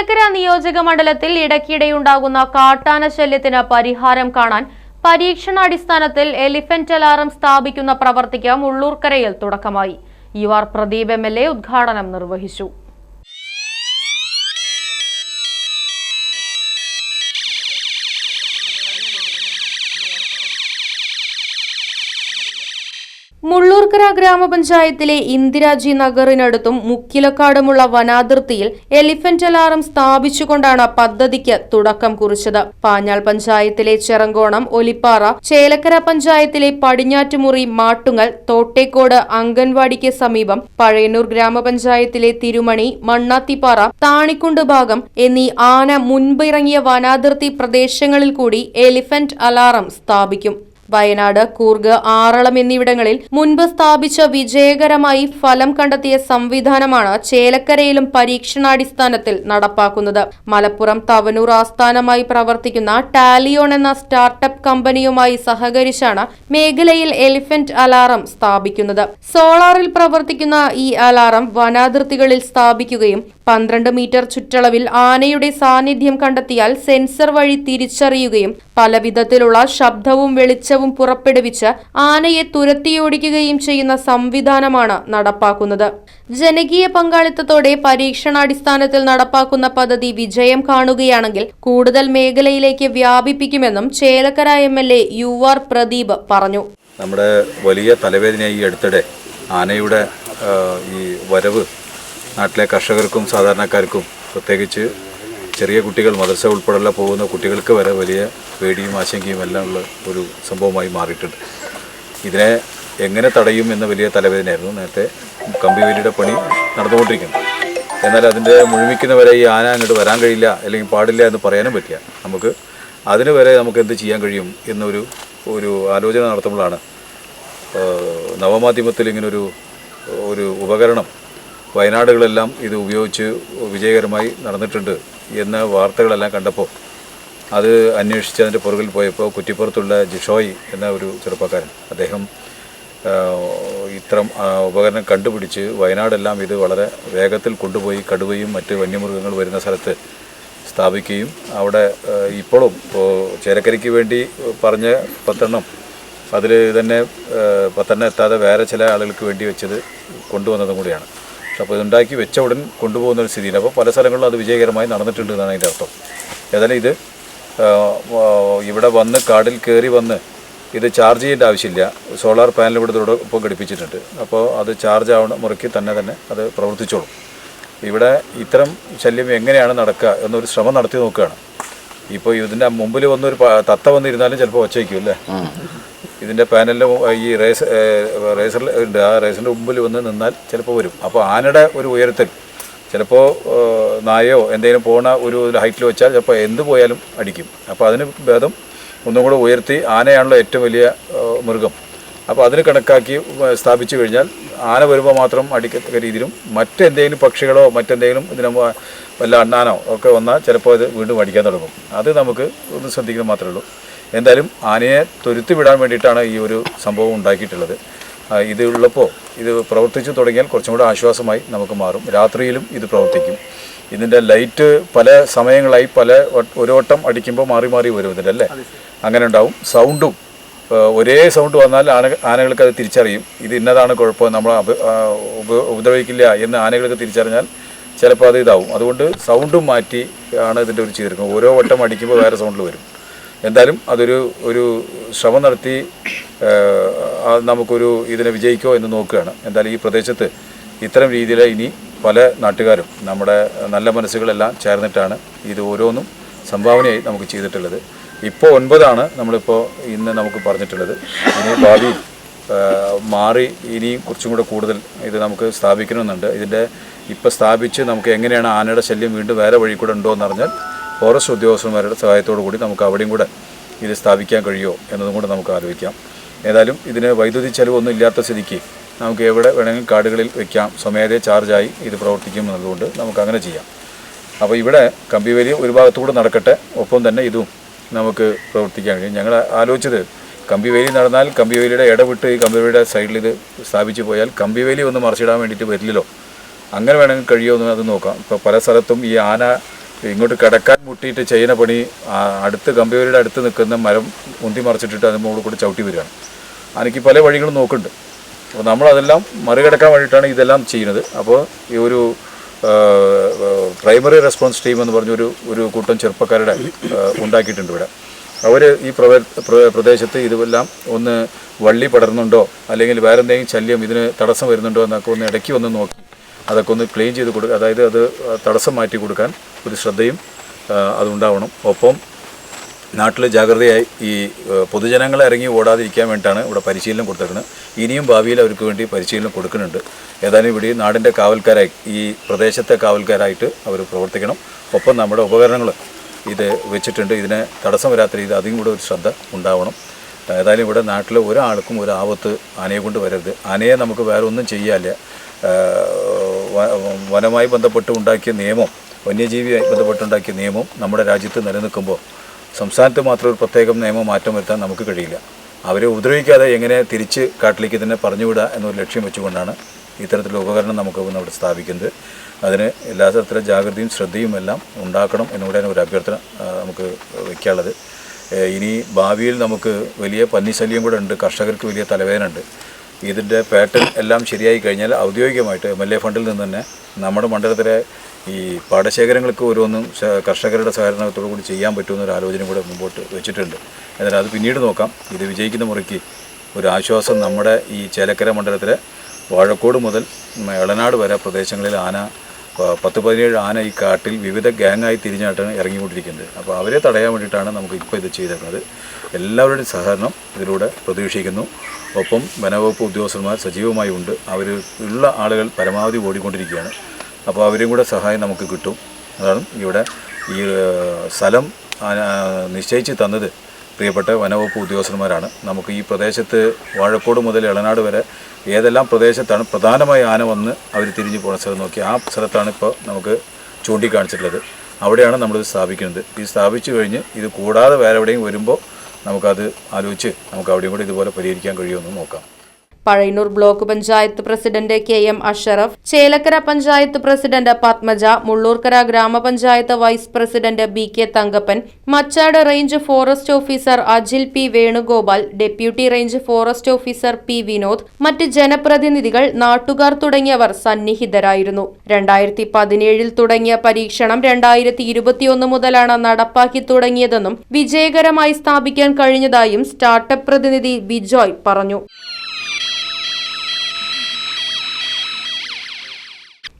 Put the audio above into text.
ചേലക്കര നിയോജക മണ്ഡലത്തിൽ ഇടയ്ക്കിടെയുണ്ടാകുന്ന കാട്ടാന ശല്യത്തിന് പരിഹാരം കാണാൻ പരീക്ഷണാടിസ്ഥാനത്തിൽ എലിഫന്റ് അലാറം സ്ഥാപിക്കുന്ന പ്രവർത്തിക്ക് മുള്ളൂർക്കരയിൽ തുടക്കമായി. U R Pradeep M L A ഉദ്ഘാടനം നിർവഹിച്ചു. മുള്ളൂർക്കര ഗ്രാമപഞ്ചായത്തിലെ ഇന്ദിരാജി നഗറിനടുത്തും മുക്കിലക്കാടുമുള്ള വനാതിർത്തിയിൽ എലിഫന്റ് അലാറം സ്ഥാപിച്ചുകൊണ്ടാണ് പദ്ധതിക്ക് തുടക്കം കുറിച്ചത്. പാഞ്ഞാൾ പഞ്ചായത്തിലെ ചെറങ്കോണം ഒലിപ്പാറ ചേലക്കര പഞ്ചായത്തിലെ പടിഞ്ഞാറ്റുമുറി മാട്ടുങ്ങൽ തോട്ടേക്കോട് അംഗൻവാടിക്ക് സമീപം പഴയന്നൂർ ഗ്രാമപഞ്ചായത്തിലെ തിരുമണി മണ്ണാത്തിപ്പാറ താണിക്കുണ്ട് ഭാഗം എന്നീ ആന മുൻപിറങ്ങിയ വനാതിർത്തി പ്രദേശങ്ങളിൽ കൂടി എലിഫന്റ് അലാറം സ്ഥാപിക്കും. വയനാട് കൂർഗ് ആറളം എന്നിവിടങ്ങളിൽ മുൻപ് സ്ഥാപിച്ച വിജയകരമായി ഫലം കണ്ടെത്തിയ സംവിധാനമാണ് ചേലക്കരയിലും പരീക്ഷണാടിസ്ഥാനത്തിൽ നടപ്പാക്കുന്നത്. മലപ്പുറം തവനൂർ ആസ്ഥാനമായി പ്രവർത്തിക്കുന്ന ടാലിയോൺ എന്ന സ്റ്റാർട്ടപ്പ് കമ്പനിയുമായി സഹകരിച്ചാണ് മേഖലയിൽ എലിഫന്റ് അലാറം സ്ഥാപിക്കുന്നത്. സോളാറിൽ പ്രവർത്തിക്കുന്ന ഈ അലാറം വനാതിർത്തികളിൽ സ്ഥാപിക്കുകയും പന്ത്രണ്ട് മീറ്റർ ചുറ്റളവിൽ ആനയുടെ സാന്നിധ്യം കണ്ടെത്തിയാൽ സെൻസർ വഴി തിരിച്ചറിയുകയും പലവിധത്തിലുള്ള ശബ്ദവും വെളിച്ചവും പുറപ്പെടുവിച്ച് ആനയെ തുരത്തിയോടിക്കുകയും ചെയ്യുന്ന സംവിധാനമാണ് നടപ്പാക്കുന്നത്. ജനകീയ പങ്കാളിത്തത്തോടെ പരീക്ഷണാടിസ്ഥാനത്തിൽ നടപ്പാക്കുന്ന പദ്ധതി വിജയം കാണുകയാണെങ്കിൽ കൂടുതൽ മേഖലയിലേക്ക് വ്യാപിപ്പിക്കുമെന്നും Chelakkara M L A U R Pradeep പറഞ്ഞു. നമ്മുടെ വലിയ തലവേദന ഈ അടുത്തിടെ ആനയുടെ ഈ വരവ് നാട്ടിലെ കർഷകർക്കും സാധാരണക്കാർക്കും പ്രത്യേകിച്ച് ചെറിയ കുട്ടികൾ മദ്രസ ഉൾപ്പെടെയുള്ള പോകുന്ന കുട്ടികൾക്ക് വരെ വലിയ പേടിയും ആശങ്കയും എല്ലാം ഉള്ള ഒരു സംഭവമായി മാറിയിട്ടുണ്ട്. ഇതിനെ എങ്ങനെ തടയും എന്ന വലിയ തലവേദനയായിരുന്നു നേരത്തെ കമ്പിവേലിയുടെ പണി നടന്നുകൊണ്ടിരിക്കുന്നത്. എന്നാൽ അതിന്റെ മുഴുമിക്കുന്നവരെ ഈ ആന അങ്ങോട്ട് വരാൻ കഴിയില്ല അല്ലെങ്കിൽ പാടില്ല എന്ന് പറയാനും പറ്റില്ല. നമുക്ക് അതിന് വരെ നമുക്ക് എന്ത് ചെയ്യാൻ കഴിയും എന്നൊരു ഒരു ആലോചന നടത്തുമ്പോഴാണ് നവമാധ്യമത്തിൽ ഇങ്ങനൊരു ഒരു ഉപകരണം വയനാടുകളെല്ലാം ഇത് ഉപയോഗിച്ച് വിജയകരമായി നടന്നിട്ടുണ്ട് എന്ന വാർത്തകളെല്ലാം കണ്ടപ്പോൾ അത് അന്വേഷിച്ച് അതിന്റെ പുറകിൽ പോയപ്പോൾ കുറ്റിപ്പുറത്തുള്ള ജിഷോയ് എന്ന ഒരു ചെറുപ്പക്കാരൻ അദ്ദേഹം ഇത്തരം ഉപകരണം കണ്ടുപിടിച്ച് വയനാടെല്ലാം ഇത് വളരെ വേഗത്തിൽ കൊണ്ടുപോയി കടുവയും മറ്റ് വന്യമൃഗങ്ങൾ വരുന്ന സ്ഥലത്ത് സ്ഥാപിക്കുകയും അവിടെ ഇപ്പോഴും ഇപ്പോൾ ചേലക്കരയ്ക്ക് വേണ്ടി പറഞ്ഞ പത്തെണ്ണം അതിൽ തന്നെ പത്തെണ്ണം എത്താതെ വേറെ ചില ആളുകൾക്ക് വേണ്ടി വെച്ചത് കൊണ്ടുവന്നതും കൂടിയാണ്. അപ്പോൾ ഇതുണ്ടാക്കി വെച്ച ഉടൻ കൊണ്ടുപോകുന്ന ഒരു സ്ഥിതിയിൽ അപ്പോൾ പല സ്ഥലങ്ങളിലും അത് വിജയകരമായി നടന്നിട്ടുണ്ട് എന്നാണ് അതിന്റെ അർത്ഥം. ഏതായാലും ഇത് ഇവിടെ വന്ന് കാടിൽ കയറി വന്ന് ഇത് ചാർജ് ചെയ്യേണ്ട ആവശ്യമില്ല. സോളാർ പാനൽ ഇവിടെ ഇപ്പോൾ ഘടിപ്പിച്ചിട്ടുണ്ട്. അപ്പോൾ അത് ചാർജ് ആവുന്ന മുറയ്ക്ക് തന്നെ തന്നെ അത് പ്രവർത്തിച്ചോളും. ഇവിടെ ഇത്തരം ശല്യം എങ്ങനെയാണ് നടക്കുക എന്നൊരു ശ്രമം നടത്തി നോക്കുകയാണ്. ഇപ്പോൾ ഇതിന്റെ മുമ്പിൽ വന്നൊരു തത്ത വന്നിരുന്നാലും ചിലപ്പോൾ ഒച്ചയ്ക്കും അല്ലേ? ഇതിന്റെ പാനലിന്റെ ഈ റേസ് റേസറിൽ ഉണ്ട് ആ റേസറിന്റെ മുമ്പിൽ വന്ന് നിന്നാൽ ചിലപ്പോൾ വരും. അപ്പോൾ ആനയുടെ ഒരു ഉയരത്തിൽ ചിലപ്പോൾ നായയോ എന്തെങ്കിലും പോണ ഒരു ഹൈറ്റിൽ വെച്ചാൽ ചിലപ്പോൾ എന്ത് പോയാലും അടിക്കും. അപ്പോൾ അതിന് ഭേദം ഒന്നും കൂടെ ഉയർത്തി ആനയാണല്ലോ ഏറ്റവും വലിയ മൃഗം. അപ്പോൾ അതിന് കണക്കാക്കി സ്ഥാപിച്ചു കഴിഞ്ഞാൽ ആന വരുമ്പോൾ മാത്രം അടിക്കത്തക്ക രീതിയിലും മറ്റെന്തെങ്കിലും പക്ഷികളോ മറ്റെന്തെങ്കിലും ഇതിന് വല്ല അണ്ണാനോ ഒക്കെ വന്നാൽ ചിലപ്പോൾ ഇത് വീണ്ടും അടിക്കാൻ തുടങ്ങും. അത് നമുക്ക് ഒന്ന് ശ്രദ്ധിക്കുന്നത് മാത്രമേ ഉള്ളൂ. എന്തായാലും ആനയെ തുരുത്തി വിടാൻ വേണ്ടിയിട്ടാണ് ഈ ഒരു സംഭവം ഉണ്ടാക്കിയിട്ടുള്ളത്. ഇതുള്ളപ്പോൾ ഇത് ഉള്ളപ്പോൾ ഇത് പ്രവർത്തിച്ചു തുടങ്ങിയാൽ കുറച്ചും കൂടെ ആശ്വാസമായി നമുക്ക് മാറും. രാത്രിയിലും ഇത് പ്രവർത്തിക്കും. ഇതിന്റെ ലൈറ്റ് പല സമയങ്ങളായി പല ഒരു വട്ടം അടിക്കുമ്പോൾ മാറി മാറി വരും ഇതിന്റെ അല്ലേ? അങ്ങനെ ഉണ്ടാവും. സൗണ്ടും ഒരേ സൗണ്ട് വന്നാൽ ആന ആനകൾക്ക് അത് തിരിച്ചറിയും. ഇത് ഇന്നതാണ് കുഴപ്പം നമ്മൾ ഉപദ്രവിക്കില്ല എന്ന് ആനകൾക്ക് തിരിച്ചറിഞ്ഞാൽ ചിലപ്പോൾ അത് ഇതാവും. അതുകൊണ്ട് സൗണ്ടും മാറ്റി ആണ് ഇതിന്റെ ഒരു ചെയ്തിരിക്കുന്നത്. ഓരോ വട്ടം അടിക്കുമ്പോൾ വേറെ സൗണ്ടിൽ വരും. എന്തായാലും അതൊരു ഒരു ശ്രമം നടത്തി നമുക്കൊരു ഇതിനെ വിജയിക്കോ എന്ന് നോക്കുകയാണ്. എന്തായാലും ഈ പ്രദേശത്ത് ഇത്തരം രീതിയിൽ ഇനി പല നാട്ടുകാരും നമ്മുടെ നല്ല മനസ്സുകളെല്ലാം ചേർന്നിട്ടാണ് ഇത് ഓരോന്നും സംഭാവനയായി നമുക്ക് ചെയ്തിട്ടുള്ളത്. ഇപ്പോൾ ഒൻപതാണ് നമ്മളിപ്പോൾ ഇന്ന് നമുക്ക് പറഞ്ഞിട്ടുള്ളത്. ഇനി ഭാവിയിൽ മാറി ഇനിയും കുറച്ചും കൂടെ കൂടുതൽ ഇത് നമുക്ക് സ്ഥാപിക്കണമെന്നുണ്ട്. ഇതിന്റെ ഇപ്പോൾ സ്ഥാപിച്ച് നമുക്ക് എങ്ങനെയാണ് ആനയുടെ ശല്യം വീണ്ടും വേറെ വഴി കൂടെ ഉണ്ടോ എന്ന് അറിഞ്ഞാൽ ഫോറസ്റ്റ് ഉദ്യോഗസ്ഥന്മാരുടെ സഹായത്തോടു കൂടി നമുക്ക് അവിടെയും കൂടെ ഇത് സ്ഥാപിക്കാൻ കഴിയുമോ എന്നതും കൂടെ നമുക്ക് ആലോചിക്കാം. ഏതായാലും ഇതിന് വൈദ്യുതി ചെലവൊന്നും ഇല്ലാത്ത സ്ഥിതിക്ക് നമുക്ക് എവിടെ വേണമെങ്കിലും കാർഡുകളിൽ വെക്കാം. സ്വമേധയെ ചാർജായി ഇത് പ്രവർത്തിക്കും എന്നതുകൊണ്ട് നമുക്ക് അങ്ങനെ ചെയ്യാം. അപ്പോൾ ഇവിടെ കമ്പിവേലി ഒരു ഭാഗത്തുകൂടെ നടക്കട്ടെ. ഒപ്പം തന്നെ ഇതും നമുക്ക് പ്രവർത്തിക്കാൻ കഴിയും. ഞങ്ങൾ ആലോചിച്ചത് കമ്പിവേലി നടന്നാൽ കമ്പിവേലിയുടെ ഇടവിട്ട് ഈ കമ്പിവേലിയുടെ സൈഡിൽ ഇത് സ്ഥാപിച്ച് പോയാൽ കമ്പിവേലി ഒന്ന് മറിച്ചിടാൻ വേണ്ടിയിട്ട് വരില്ലല്ലോ. അങ്ങനെ വേണമെങ്കിൽ കഴിയുമോ എന്ന് അത് നോക്കാം. ഇപ്പോൾ പല സ്ഥലത്തും ഈ ആന ഇങ്ങോട്ട് കിടക്കാൻ മുട്ടിയിട്ട് ചെയ്യുന്ന പണി അടുത്ത് കമ്പിവേലിയുടെ അടുത്ത് നിൽക്കുന്ന മരം ഉന്തി മറിച്ചിട്ടിട്ട് അതിന് മുകളിൽ കൂടി ചവിട്ടി വരികയാണ്. എനിക്ക് പല വഴികളും നോക്കുന്നുണ്ട്. അപ്പോൾ നമ്മളതെല്ലാം മറികടക്കാൻ വേണ്ടിയിട്ടാണ് ഇതെല്ലാം ചെയ്യുന്നത്. അപ്പോൾ ഈ ഒരു പ്രൈമറി റെസ്പോൺസ് ടീം എന്ന് പറഞ്ഞൊരു ഒരു കൂട്ടം ചെറുപ്പക്കാരുടെ ഉണ്ടാക്കിയിട്ടുണ്ട് ഇവിടെ. അവർ ഈ പ്രവ പ്ര- പ്രദേശത്ത് ഇതെല്ലാം ഒന്ന് വള്ളി പടർന്നുണ്ടോ അല്ലെങ്കിൽ വേറെ എന്തെങ്കിലും ശല്യം ഇതിന് തടസ്സം വരുന്നുണ്ടോ എന്നൊക്കെ ഒന്ന് ഇടയ്ക്ക് ഒന്ന് നോക്കി. അതൊക്കെ ഒന്ന് ക്ലീൻ ചെയ്ത് കൊടുക്കുക അതായത് അത് തടസ്സം മാറ്റി കൊടുക്കാൻ ഒരു ശ്രദ്ധയും അതുണ്ടാവണം. ഒപ്പം നാട്ടിൽ ജാഗ്രതയായി ഈ പൊതുജനങ്ങളെ ഇറങ്ങി ഓടാതിരിക്കാൻ വേണ്ടിയിട്ടാണ് ഇവിടെ പരിശീലനം കൊടുത്തേക്കുന്നത് ഇനിയും ഭാവിയിൽ അവർക്ക് വേണ്ടി പരിശീലനം കൊടുക്കുന്നുണ്ട്. ഏതായാലും ഇവിടെ നാടിന്റെ കാവൽക്കാരായി ഈ പ്രദേശത്തെ കാവൽക്കാരായിട്ട് അവർ പ്രവർത്തിക്കണം. ഒപ്പം നമ്മുടെ ഉപകരണങ്ങൾ ഇത് വെച്ചിട്ടുണ്ട്. ഇതിനെ തടസ്സം വരാത്ത രീതി അതിനും കൂടെ ഒരു ശ്രദ്ധ ഉണ്ടാവണം. ഏതായാലും ഇവിടെ നാട്ടിൽ ഒരാൾക്കും ഒരു ആപത്ത് ആനയെ കൊണ്ട് വരരുത്. ആനയെ നമുക്ക് വേറെ ഒന്നും ചെയ്യാനില്ല ഏഹ്, വ- ബന്ധപ്പെട്ട് ഉണ്ടാക്കിയ നിയമം വന്യജീവിയായി ബന്ധപ്പെട്ടുണ്ടാക്കിയ നിയമം നമ്മുടെ രാജ്യത്ത് നിലനിൽക്കുമ്പോൾ സംസ്ഥാനത്ത് മാത്രം ഒരു പ്രത്യേകം നിയമം മാറ്റം വരുത്താൻ നമുക്ക് കഴിയില്ല. അവരെ ഉപദ്രവിക്കാതെ എങ്ങനെ തിരിച്ച് കാട്ടിലേക്ക് തന്നെ പറഞ്ഞുവിടുക എന്നൊരു ലക്ഷ്യം വെച്ചുകൊണ്ടാണ് ഇത്തരത്തിലുള്ള ഉപകരണം നമുക്ക് ഇന്ന് അവിടെ സ്ഥാപിക്കുന്നത്. അതിന് എല്ലാ തരത്തിലെ ജാഗ്രതയും ശ്രദ്ധയും എല്ലാം ഉണ്ടാക്കണം എന്നുകൂടെയാണ് ഒരു അഭ്യർത്ഥന നമുക്ക് വയ്ക്കാനുള്ളത്. ഇനി ഭാവിയിൽ നമുക്ക് വലിയ പന്നിശല്യം കൂടെ ഉണ്ട് കർഷകർക്ക് വലിയ തലവേദന ഉണ്ട്. ഇതിന്റെ പാറ്റേൺ എല്ലാം ശരിയായി കഴിഞ്ഞാൽ ഔദ്യോഗികമായിട്ട് എം എൽ എ ഫണ്ടിൽ നിന്ന് തന്നെ നമ്മുടെ മണ്ഡലത്തിലെ ഈ പാടശേഖരങ്ങൾക്ക് ഓരോന്നും കർഷകരുടെ സഹകരണത്തോടു കൂടി ചെയ്യാൻ പറ്റുമെന്നൊരു ആലോചന കൂടെ മുമ്പോട്ട് വെച്ചിട്ടുണ്ട്. എന്നാൽ അത് പിന്നീട് നോക്കാം. ഇത് വിജയിക്കുന്ന മുറയ്ക്ക് ഒരു ആശ്വാസം നമ്മുടെ ഈ ചേലക്കര മണ്ഡലത്തിലെ വാഴക്കോട് മുതൽ ഇളനാട് വരെ പ്രദേശങ്ങളിൽ ആന പത്ത് പതിനേഴ് ആന ഈ കാട്ടിൽ വിവിധ ഗ്യാങ്ങായി തിരിഞ്ഞായിട്ടാണ് ഇറങ്ങിക്കൊണ്ടിരിക്കുന്നത്. അപ്പോൾ അവരെ തടയാൻ വേണ്ടിയിട്ടാണ് നമുക്ക് ഇപ്പോൾ ഇത് ചെയ്തേക്കുന്നത് എല്ലാവരുടെയും സഹകരണം ഇതിലൂടെ പ്രതീക്ഷിക്കുന്നു. ഒപ്പം വനവകുപ്പ് ഉദ്യോഗസ്ഥന്മാർ സജീവമായി ഉണ്ട്. അവർ ഉള്ള ആളുകൾ പരമാവധി ഓടിക്കൊണ്ടിരിക്കുകയാണ്. അപ്പോൾ അവരെയും കൂടെ സഹായം നമുക്ക് കിട്ടും. അതാണ് ഇവിടെ ഈ സ്ഥലം നിശ്ചയിച്ച് തന്നത് പ്രിയപ്പെട്ട വനവകുപ്പ് ഉദ്യോഗസ്ഥന്മാരാണ്. നമുക്ക് ഈ പ്രദേശത്ത് വാഴക്കോട് മുതൽ ഇളനാട് വരെ ഏതെല്ലാം പ്രദേശത്താണ് പ്രധാനമായി ആന വന്ന് അവർ തിരിഞ്ഞു പോകുന്ന സ്ഥലം നോക്കി. ആ സ്ഥലത്താണ് ഇപ്പോൾ നമുക്ക് ചൂണ്ടിക്കാണിച്ചിട്ടുള്ളത്. അവിടെയാണ് നമ്മളിത് സ്ഥാപിക്കുന്നത്. ഇത് സ്ഥാപിച്ചു കഴിഞ്ഞ് ഇത് കൂടാതെ വേറെ എവിടെയും വരുമ്പോൾ നമുക്കത് ആലോചിച്ച് നമുക്ക് അവിടെയും കൂടി ഇതുപോലെ പരിഹരിക്കാൻ കഴിയുമെന്ന് നോക്കാം. Pazhayannur block panchayat president K M Asharaf Chelakkara panchayat president Padmaja Mullurkara ഗ്രാമപഞ്ചായത്ത് vice president B K Thankappan Machad range forest officer Ajil P Venugopal deputy range forest officer P Vinod മറ്റ് ജനപ്രതിനിധികൾ നാട്ടുകാർ തുടങ്ങിയവർ സന്നിഹിതരായിരുന്നു. രണ്ടായിരത്തി പതിനേഴിൽ തുടങ്ങിയ പരീക്ഷണം രണ്ടായിരത്തി ഇരുപത്തിയൊന്ന് മുതലാണ് നടപ്പാക്കി തുടങ്ങിയതെന്നും വിജയകരമായി സ്ഥാപിക്കാൻ കഴിഞ്ഞതായും സ്റ്റാർട്ടപ്പ് പ്രതിനിധി ബിജോയ് പറഞ്ഞു.